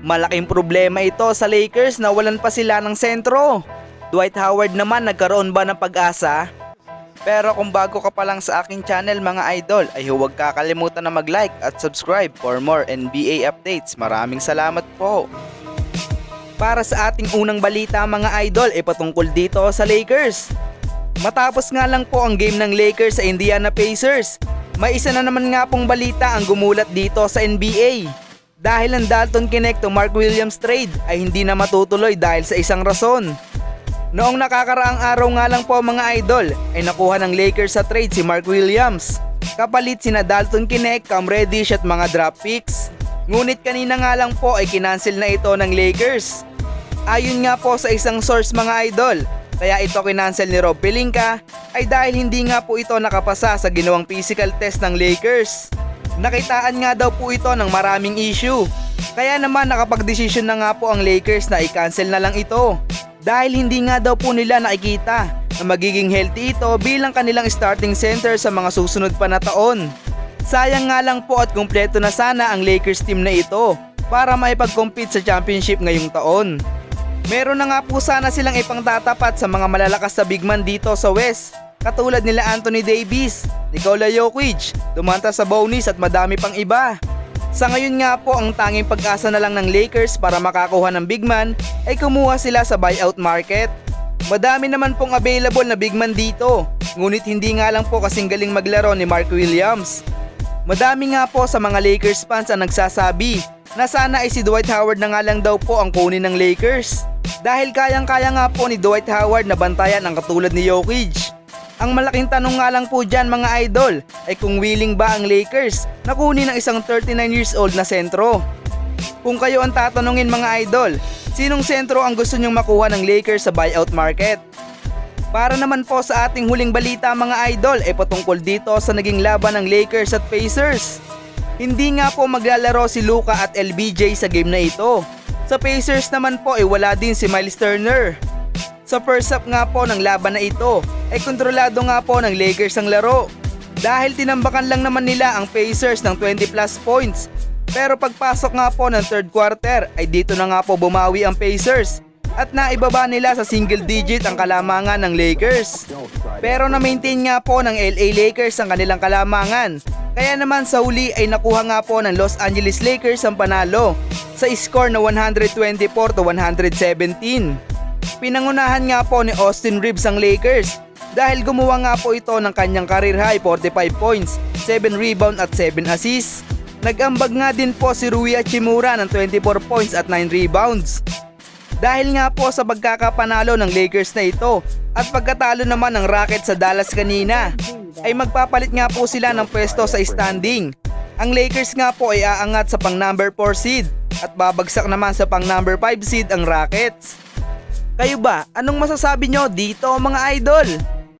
Malaking problema ito sa Lakers na walan pa sila ng sentro. Dwight Howard naman nagkaroon ba ng pag-asa? Pero kung bago ka pa lang sa aking channel mga idol ay huwag kakalimutan na mag-like at subscribe for more NBA updates. Maraming salamat po. Para sa ating unang balita mga idol ay dito sa Lakers. Matapos nga lang po ang game ng Lakers sa Indiana Pacers, may isa na naman nga pong balita ang gumulat dito sa NBA. Dahil ang Dalton Connect to Mark Williams trade ay hindi na matutuloy dahil sa isang rason. Noong nakakaraang araw nga lang po mga idol ay nakuha ng Lakers sa trade si Mark Williams. Kapalit sina Dalton Connect, Cam Reddish at mga draft picks. Ngunit kanina nga lang po ay kinancel na ito ng Lakers. Ayon nga po sa isang source mga idol, kaya ito kinancel ni Rob Pelinka ay dahil hindi nga po ito nakapasa sa ginawang physical test ng Lakers. Nakitaan nga daw po ito ng maraming issue. Kaya naman nakapag-desisyon na nga po ang Lakers na i-cancel na lang ito. Dahil hindi nga daw po nila nakikita na magiging healthy ito bilang kanilang starting center sa mga susunod pa na taon. Sayang nga lang po at kumpleto na sana ang Lakers team na ito para maipag-compete sa championship ngayong taon. Meron na nga po sana silang ipangtatapat sa mga malalakas na big man dito sa West. Katulad nila Anthony Davis, Nikola Jokic, Dumanta sa Bonis at madami pang iba. Sa ngayon nga po ang tanging pag-asa na lang ng Lakers para makakuha ng big man ay kumuha sila sa buyout market. Madami naman pong available na big man dito, ngunit hindi nga lang po kasing galing maglaro ni Mark Williams. Madami nga po sa mga Lakers fans ang nagsasabi na sana ay si Dwight Howard na nga lang daw po ang kunin ng Lakers. Dahil kayang-kaya nga po ni Dwight Howard na bantayan ang katulad ni Jokic. Ang malaking tanong nga lang po dyan mga idol ay kung willing ba ang Lakers na kunin ang isang 39 years old na sentro. Kung kayo ang tatanungin mga idol, sinong sentro ang gusto nyong makuha ng Lakers sa buyout market? Para naman po sa ating huling balita mga idol ay patungkol dito sa naging laban ng Lakers at Pacers. Hindi nga po maglalaro si Luka at LBJ sa game na ito. Sa Pacers naman po ay wala din si Miles Turner. Sa first half nga po ng laban na ito ay kontrolado nga po ng Lakers ang laro. Dahil tinambakan lang naman nila ang Pacers ng 20 plus points. Pero pagpasok nga po ng third quarter ay dito na nga po bumawi ang Pacers at naibaba nila sa single digit ang kalamangan ng Lakers. Pero na-maintain nga po ng LA Lakers ang kanilang kalamangan. Kaya naman sa huli ay nakuha nga po ng Los Angeles Lakers ang panalo sa score na 124 to 117. Pinangunahan nga po ni Austin Reeves ang Lakers dahil gumawa nga po ito ng kanyang career high 45 points, 7 rebound at 7 assists. Nag-ambag nga din po si Rui Hachimura ng 24 points at 9 rebounds. Dahil nga po sa pagkakapanalo ng Lakers na ito at pagkatalo naman ng Rockets sa Dallas kanina, ay magpapalit nga po sila ng pwesto sa standing. Ang Lakers nga po ay aangat sa pang number 4 seed at babagsak naman sa pang number 5 seed ang Rockets. Kayo ba, anong masasabi nyo dito mga idol?